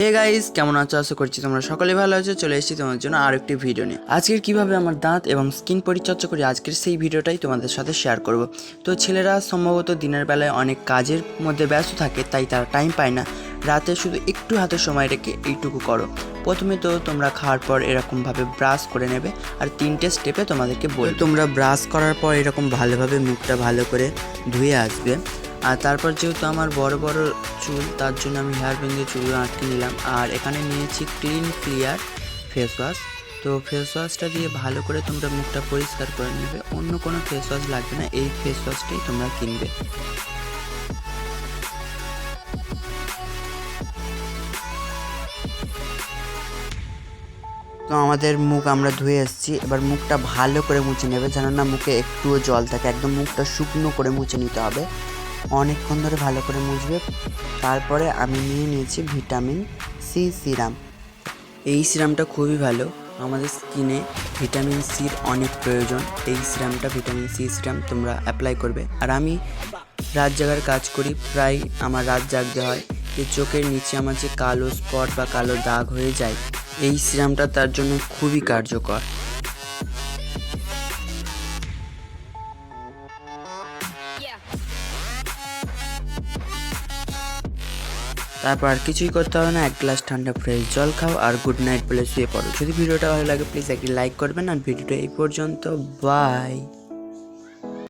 Hey guys কেমন আছো? আশা করছি তোমরা সকলে ভালো আছো। চলে এসেছি তোমার জন্য আর একটি ভিডিও নিয়ে। আজকের কীভাবে আমার দাঁত এবং স্কিন পরিচর্যা করি, আজকের সেই ভিডিওটাই তোমাদের সাথে শেয়ার করব। তো ছেলেরা সম্ভবত দিনের বেলায় অনেক কাজের মধ্যে ব্যস্ত থাকে, তাই তারা টাইম পায় না। রাতে শুধু একটু হাতে সময় রেখে এইটুকু করো। প্রথমে তো তোমরা খাওয়ার পর এরকমভাবে ব্রাশ করে নেবে, আর তিনটে স্টেপে তোমাদেরকে বল তোমরা ব্রাশ করার পর এরকম ভালোভাবে মুখটা ভালো করে ধুয়ে আসবে। আর তারপর যেহেতু আমার বড় বড় চুল, তার জন্য আমি হেয়ার ব্যান্ড চুলগুলো আটকে নিলাম। আর এখানে নিয়েছি ক্লিন ক্লিয়ার ফেস ওয়াশ তো ফেস ওয়াশটা দিয়ে ভালো করে তোমরা মুখটা পরিষ্কার করে নেবে। অন্য কোনো ফেস ওয়াশ লাগবে না, এই ফেস ওয়াশটাই তোমরা কিনবে। তো আমাদের মুখ আমরা ধুয়ে এসেছি। এবার মুখটা ভালো করে মুছে নেবে, যেন না মুখে একটুও জল থাকে। একদম মুখটা শুকনো করে মুছে নিতে হবে। অনেকক্ষণ ধরে ভালো করে মুছবে। তারপরে আমি নিয়ে নিয়েছি ভিটামিন সি সিরাম। এই সিরামটা খুবই ভালো। আমাদের স্কিনে ভিটামিন সির অনেক প্রয়োজন। এই সিরামটা ভিটামিন সি সিরাম তোমরা অ্যাপ্লাই করবে। আর আমি রাত জাগার কাজ করি। প্রায় আমার রাত জাগতে হয়। যে চোখের নিচে আমার যে কালো স্পট বা কালো দাগ হয়ে যায়, এই সিরামটা তার জন্য খুবই কার্যকর। তারপর আর কিছুই করতে হবে না, এক গ্লাস ঠান্ডা ফ্রেশ জল খাও আর গুড নাইট বলে শুয়ে পড়ো। যদি ভিডিওটা ভালো লাগে প্লিজ একটি লাইক করবেন। আর ভিডিওটা এই পর্যন্ত বাই